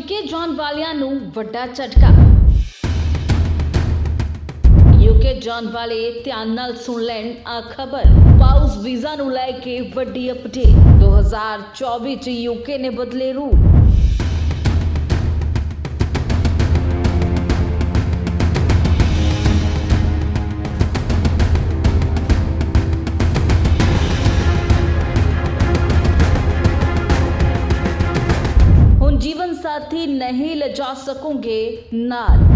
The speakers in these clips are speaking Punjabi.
ਯੂਕੇ ਜਾਣ ਵਾਲਿਆਂ ਨੂੰ ਵੱਡਾ ਝਟਕਾ। ਯੂਕੇ ਜਾਣ ਵਾਲੇ ਧਿਆਨ ਨਾਲ ਸੁਣ ਲੈਣ ਆ ਖਬਰ। ਪਾਉਸ ਵੀਜ਼ਾ ਨੂੰ ਲੈ ਕੇ ਵੱਡੀ ਅਪਡੇਟ। 2024 ਚ ਯੂਕੇ ਨੇ ਬਦਲੇ ਰੂਲ ਜੀਵਨ ਸਾਥੀ ਨਹੀਂ ਲਿਜਾ ਸਕੋਗੇ ਨਾਲ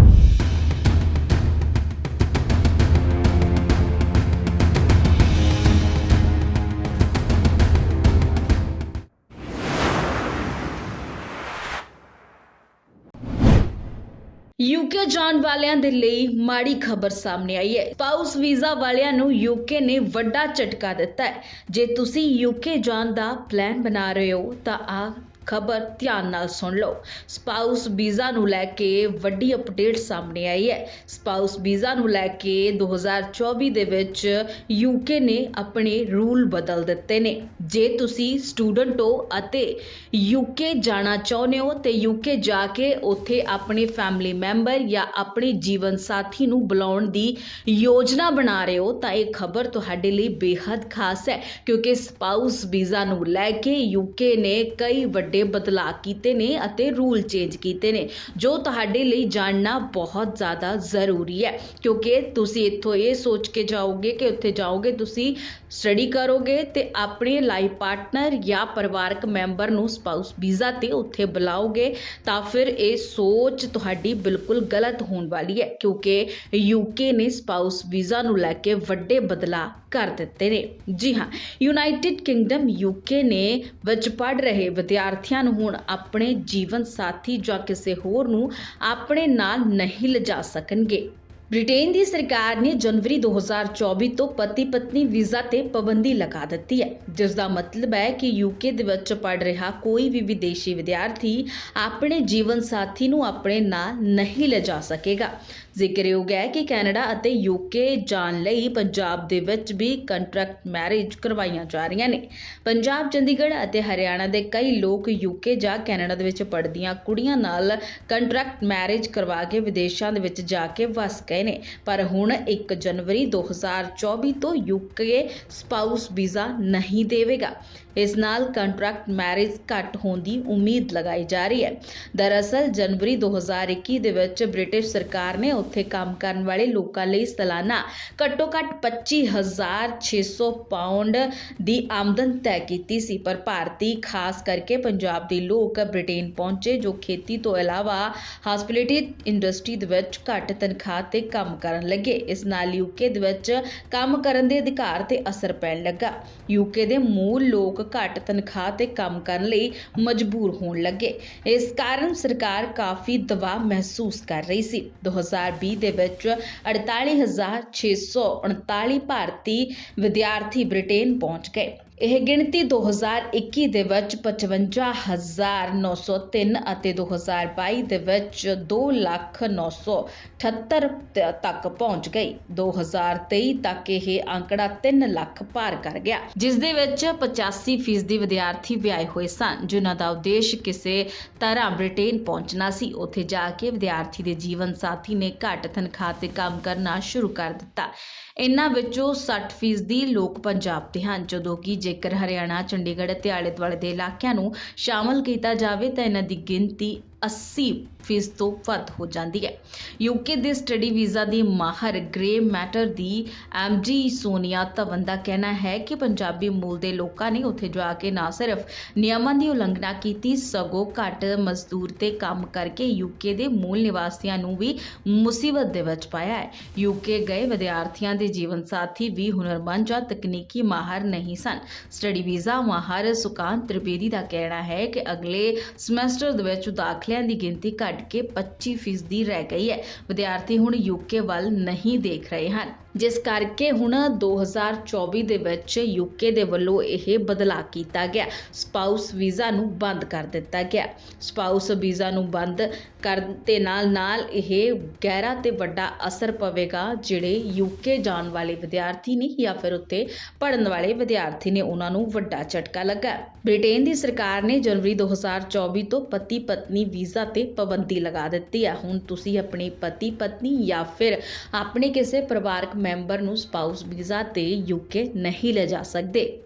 ਯੂਕੇ ਜਾਣ ਵਾਲਿਆਂ ਦੇ ਲਈ ਮਾੜੀ ਖਬਰ ਸਾਹਮਣੇ ਆਈ ਹੈ ਪਾਉਸ ਵੀਜ਼ਾ ਵਾਲਿਆਂ ਨੂੰ ਯੂਕੇ ਨੇ ਵੱਡਾ ਝਟਕਾ ਦਿੱਤਾ ਹੈ ਜੇ ਤੁਸੀਂ ਯੂਕੇ ਜਾਣ ਦਾ ਪਲਾਨ ਬਣਾ ਰਹੇ ਹੋ ਤਾਂ ਆ ਖਬਰ ਧਿਆਨ ਨਾਲ ਸੁਣ ਲਓ। ਸਪਾਊਸ ਵੀਜ਼ਾ ਨੂੰ ਲੈ ਕੇ ਵੱਡੀ ਅਪਡੇਟ ਸਾਹਮਣੇ ਆਈ ਹੈ। ਸਪਾਊਸ ਵੀਜ਼ਾ ਨੂੰ ਲੈ ਕੇ 2024 ਦੇ ਵਿੱਚ ਯੂਕੇ ਨੇ ਆਪਣੇ ਰੂਲ ਬਦਲ ਦਿੱਤੇ ਨੇ। ਜੇ ਤੁਸੀਂ ਸਟੂਡੈਂਟ ਹੋ ਅਤੇ ਯੂਕੇ ਜਾਣਾ ਚਾਹੁੰਦੇ ਹੋ, ਤੇ ਯੂਕੇ ਜਾ ਕੇ ਉੱਥੇ ਆਪਣੇ ਫੈਮਿਲੀ ਮੈਂਬਰ ਜਾਂ ਆਪਣੇ ਜੀਵਨ ਸਾਥੀ ਨੂੰ ਬੁਲਾਉਣ ਦੀ ਯੋਜਨਾ ਬਣਾ ਰਹੇ ਹੋ, ਤਾਂ ਇਹ ਖਬਰ ਤੁਹਾਡੇ ਲਈ ਬੇਹੱਦ ਖਾਸ ਹੈ। ਕਿਉਂਕਿ ਸਪਾਊਸ ਵੀਜ਼ਾ ਨੂੰ ਲੈ ਕੇ ਯੂਕੇ ਨੇ ਕਈ ਵੱਡੇ ਬਦਲਾਅ ਕੀਤੇ ਨੇ ਅਤੇ ਰੂਲ ਚੇਂਜ ਕੀਤੇ ਨੇ, ਜੋ ਤੁਹਾਡੇ ਲਈ ਜਾਣਨਾ ਬਹੁਤ ਜ਼ਿਆਦਾ ਜ਼ਰੂਰੀ ਹੈ। ਕਿਉਂਕਿ ਤੁਸੀਂ ਇੱਥੋਂ ਇਹ ਸੋਚ ਕੇ ਜਾਓਗੇ ਕਿ ਉੱਥੇ ਜਾਓਗੇ, ਤੁਸੀਂ ਸਟੱਡੀ ਕਰੋਗੇ ਤੇ ਆਪਣੇ ਲਾਈਫ ਪਾਰਟਨਰ ਜਾਂ ਪਰਿਵਾਰਕ ਮੈਂਬਰ ਨੂੰ ਸਪਾਊਸ ਵੀਜ਼ਾ ਤੇ ਉੱਥੇ ਬੁਲਾਓਗੇ, ਤਾਂ ਫਿਰ ਇਹ ਸੋਚ ਤੁਹਾਡੀ ਬਿਲਕੁਲ ਗਲਤ ਹੋਣ ਵਾਲੀ ਹੈ। ਕਿਉਂਕਿ ਯੂਕੇ ਨੇ ਸਪਾਊਸ ਵੀਜ਼ਾ ਨੂੰ ਲੈ ਕੇ ਵੱਡੇ ਬਦਲਾਅ ਕਰ ਦਿੱਤੇ ਨੇ। ਜੀ ਹਾਂ ਯੂਨਾਈਟਿਡ ਕਿੰਗਡਮ ਯੂਕੇ ਨੇ ਵਿੱਚ ਪੜ ਰਹੇ ਵਿਦਿਆਰਥੀ ਵਿਦਿਆਰਥੀਆਂ ਨੂੰ ਹੁਣ ਆਪਣੇ ਜੀਵਨ ਸਾਥੀ ਜਾਂ ਕਿਸੇ ਹੋਰ ਨੂੰ ਆਪਣੇ ਨਾਲ ਨਹੀਂ ਲਿਜਾ ਸਕਣਗੇ। ਬ੍ਰਿਟੇਨ ਦੀ ਸਰਕਾਰ ਨੇ ਜਨਵਰੀ 2024 ਤੋਂ ਪਤੀ ਪਤਨੀ ਵੀਜ਼ਾ ਤੇ ਪਾਬੰਦੀ ਲਗਾ ਦਿੱਤੀ ਹੈ। ਜਿਸ ਦਾ ਮਤਲਬ ਹੈ ਕਿ ਯੂਕੇ ਦੇ ਵਿੱਚ ਪੜ ਰਿਹਾ ਕੋਈ ਵੀ ਵਿਦੇਸ਼ੀ ਵਿਦਿਆਰਥੀ ਆਪਣੇ ਜੀਵਨ ਸਾਥੀ ਨੂੰ ਆਪਣੇ ਨਾਲ ਨਹੀਂ ਲਿਜਾ ਸਕੇਗਾ। ਜ਼ਿਕਰਯੋਗ ਹੈ ਕਿ ਕੈਨੇਡਾ ਅਤੇ ਯੂਕੇ ਜਾਣ ਲਈ ਪੰਜਾਬ ਦੇ ਵਿੱਚ ਵੀ ਕੰਟਰੈਕਟ ਮੈਰਿਜ ਕਰਵਾਈਆਂ ਜਾ ਰਹੀਆਂ ਨੇ। ਪੰਜਾਬ, ਚੰਡੀਗੜ੍ਹ ਅਤੇ ਹਰਿਆਣਾ ਦੇ ਕਈ ਲੋਕ ਯੂਕੇ ਜਾਂ ਕੈਨੇਡਾ ਦੇ ਵਿੱਚ ਪੜ੍ਹਦੀਆਂ ਕੁੜੀਆਂ ਨਾਲ ਕੰਟਰੈਕਟ ਮੈਰਿਜ ਕਰਵਾ ਕੇ ਵਿਦੇਸ਼ਾਂ ਦੇ ਵਿੱਚ ਜਾ ਕੇ ਵਸ ਗਏ ਨੇ। ਪਰ ਹੁਣ 1 ਜਨਵਰੀ 2024 ਤੋਂ ਯੂਕੇ ਸਪਾਊਸ ਵੀਜ਼ਾ ਨਹੀਂ ਦੇਵੇਗਾ। ਇਸ ਨਾਲ ਕੰਟਰੈਕਟ ਮੈਰਿਜ ਘੱਟ ਹੋਣ ਦੀ ਉਮੀਦ ਲਗਾਈ ਜਾ ਰਹੀ ਹੈ। ਦਰਅਸਲ, ਜਨਵਰੀ 2021 ਦੇ ਵਿੱਚ ਬ੍ਰਿਟਿਸ਼ ਸਰਕਾਰ ਨੇ ਉੱਥੇ ਕੰਮ ਕਰਨ ਵਾਲੇ ਲੋਕਾਂ ਲਈ ਸਾਲਾਨਾ ਘੱਟੋ ਘੱਟ 25600 ਪਾਉਂਡ ਦੀ ਆਮਦਨ ਤੈਅ ਕੀਤੀ ਸੀ। ਪਰ ਭਾਰਤੀ, ਖਾਸ ਕਰਕੇ ਪੰਜਾਬ ਦੇ ਲੋਕ ਬ੍ਰਿਟੇਨ ਪਹੁੰਚੇ, ਜੋ ਖੇਤੀ ਤੋਂ ਇਲਾਵਾ ਹਸਪਿਟੈਲਿਟੀ ਇੰਡਸਟਰੀ ਦੇ ਵਿੱਚ ਘੱਟ ਤਨਖਾਹ ਤੇ ਕੰਮ ਕਰਨ ਲੱਗੇ। ਇਸ ਨਾਲ ਯੂਕੇ ਦੇ ਵਿੱਚ ਕੰਮ ਕਰਨ ਦੇ ਅਧਿਕਾਰ ਤੇ ਅਸਰ ਪੈਣ ਲੱਗਾ। ਯੂਕੇ ਦੇ ਮੂਲ ਲੋਕ ਘੱਟ ਤਨਖਾਹ ਤੇ ਕੰਮ ਕਰਨ ਲਈ ਮਜਬੂਰ ਹੋਣ ਲੱਗੇ। ਇਸ ਕਾਰਨ ਸਰਕਾਰ ਕਾਫੀ ਦਬਾਅ ਮਹਿਸੂਸ ਕਰ ਰਹੀ ਸੀ। 2020 ਦੇ ਵਿੱਚ 48639 ਭਾਰਤੀ ਵਿਦਿਆਰਥੀ ਬ੍ਰਿਟੇਨ ਪਹੁੰਚ ਗਏ। ਇਹ ਗਿਣਤੀ 2021 ਦੇ ਵਿੱਚ 55903 ਅਤੇ 2022 ਦੇ ਵਿੱਚ 2,978 ਤੱਕ ਪਹੁੰਚ ਗਈ। 2023 ਤੱਕ ਇਹ ਅੰਕੜਾ 3 ਲੱਖ ਪਾਰ ਕਰ ਗਿਆ। ਜਿਸ ਦੇ ਵਿੱਚ 85% ਵਿਦਿਆਰਥੀ ਵਿਆਹੇ ਹੋਏ ਸਨ ਜਿਨ੍ਹਾਂ ਦਾ ਉਦੇਸ਼ ਕਿਸੇ ਤਰ੍ਹਾਂ ਬ੍ਰਿਟੇਨ ਪਹੁੰਚਣਾ ਸੀ। ਉੱਥੇ ਜਾ ਕੇ ਵਿਦਿਆਰਥੀ ਦੇ ਜੀਵਨ ਸਾਥੀ ਨੇ ਘੱਟ ਤਨਖਾਹ ਤੇ ਕੰਮ ਕਰਨਾ ਸ਼ੁਰੂ ਕਰ ਦਿੱਤਾ। ਇਨ੍ਹਾਂ ਵਿੱਚੋਂ 60% ਲੋਕ ਪੰਜਾਬ ਦੇ ਹਨ ਜਦੋਂ ਕਿ ਜੇਕਰ ਹਰਿਆਣਾ, ਚੰਡੀਗੜ੍ਹ ਅਤੇ ਆਲੇ ਦੁਆਲੇ ਦੇ ਇਲਾਕਿਆਂ ਨੂੰ ਸ਼ਾਮਲ ਕੀਤਾ ਜਾਵੇ ਤਾਂ ਇਹਨਾਂ ਦੀ ਗਿਣਤੀ 80 ਫੀਸ ਤੋਂ ਵੱਧ ਹੋ ਜਾਂਦੀ ਹੈ। ਯੂਕੇ ਦੇ ਸਟੱਡੀ ਵੀਜ਼ਾ ਦੀ ਮਾਹਰ ਗ੍ਰੇ ਮੈਟਰ ਦੀ ਐਮਜੀ ਸੋਨੀਆ ਧਵਨ ਦਾ ਕਹਿਣਾ ਹੈ ਕਿ ਪੰਜਾਬੀ ਮੂਲ ਦੇ ਲੋਕਾਂ ਨੇ ਉੱਥੇ ਜਾ ਕੇ ਨਾ ਸਿਰਫ ਨਿਯਮਾਂ ਦੀ ਉਲੰਘਣਾ ਕੀਤੀ, ਸਗੋਂ ਘੱਟ ਮਜ਼ਦੂਰ ਤੇ ਕੰਮ ਕਰਕੇ ਯੂਕੇ ਦੇ ਮੂਲ ਨਿਵਾਸੀਆਂ ਨੂੰ ਵੀ ਮੁਸੀਬਤ ਦੇ ਵਿੱਚ ਪਾਇਆ ਹੈ। ਯੂਕੇ ਗਏ ਵਿਦਿਆਰਥੀਆਂ ਦੇ ਜੀਵਨ ਸਾਥੀ ਵੀ ਹੁਨਰਮੰਦ ਜਾਂ ਤਕਨੀਕੀ ਮਾਹਰ ਨਹੀਂ ਸਨ। ਸਟੱਡੀ ਵੀਜ਼ਾ ਮਾਹਰ ਸੁਕਾਂਤ ਤ੍ਰਿਵੇਦੀ ਦਾ ਕਹਿਣਾ ਹੈ ਕਿ ਅਗਲੇ ਸਮੈਸਟਰ ਦੇ ਵਿੱਚ ਦਾਖਲਿਆਂ ਦੀ ਗਿਣਤੀ ਘਟ ਕੇ 25 ਫੀਸਦੀ ਰਹਿ ਗਈ ਹੈ। ਵਿਦਿਆਰਥੀ ਹੁਣ ਯੂਕੇ ਵੱਲ ਨਹੀਂ ਦੇਖ ਰਹੇ ਹਨ। ਜਿਸ ਕਰਕੇ ਹੁਣ 2024 ਦੇ ਵਿੱਚ ਯੂਕੇ ਦੇ ਵੱਲੋਂ ਇਹ ਬਦਲਾਅ ਕੀਤਾ ਗਿਆ। ਸਪਾਊਸ ਵੀਜ਼ਾ ਨੂੰ ਬੰਦ ਕਰ ਦਿੱਤਾ ਗਿਆ। ਸਪਾਊਸ ਵੀਜ਼ਾ ਨੂੰ ਬੰਦ ਕਰਨ ਦੇ ਨਾਲ ਨਾਲ ਇਹ ਗਹਿਰਾ ਤੇ ਵੱਡਾ ਅਸਰ ਪਵੇਗਾ ਜਿਹੜੇ ਯੂਕੇ ਜਾਣ ਵਾਲੇ ਵਿਦਿਆਰਥੀ ਨੇ ਜਾਂ ਫਿਰ ਉੱਥੇ ਪੜਨ ਵਾਲੇ ਵਿਦਿਆਰਥੀ ਨੇ ਉਹਨਾਂ ਨੂੰ ਵੱਡਾ ਝਟਕਾ ਲੱਗਾ। ਬ੍ਰਿਟੇਨ ਦੀ ਸਰਕਾਰ ਨੇ ਜਨਵਰੀ 2024 ਤੋਂ ਪਤੀ ਪਤਨੀ ਵੀਜ਼ਾ ਤੇ ਪਾਬੰਦੀ ਲਗਾ ਦਿੱਤੀ ਹੈ ਹੁਣ ਤੁਸੀਂ ਆਪਣੀ ਪਤੀ ਪਤਨੀ ਜਾਂ ਫਿਰ ਆਪਣੇ ਕਿਸੇ ਪਰਿਵਾਰਕ ਮੈਂਬਰ ਨੂੰ ਸਪਾਊਸ ਵੀਜ਼ਾ ਤੇ ਯੂਕੇ ਨਹੀਂ ਲੈ ਜਾ ਸਕਦੇ।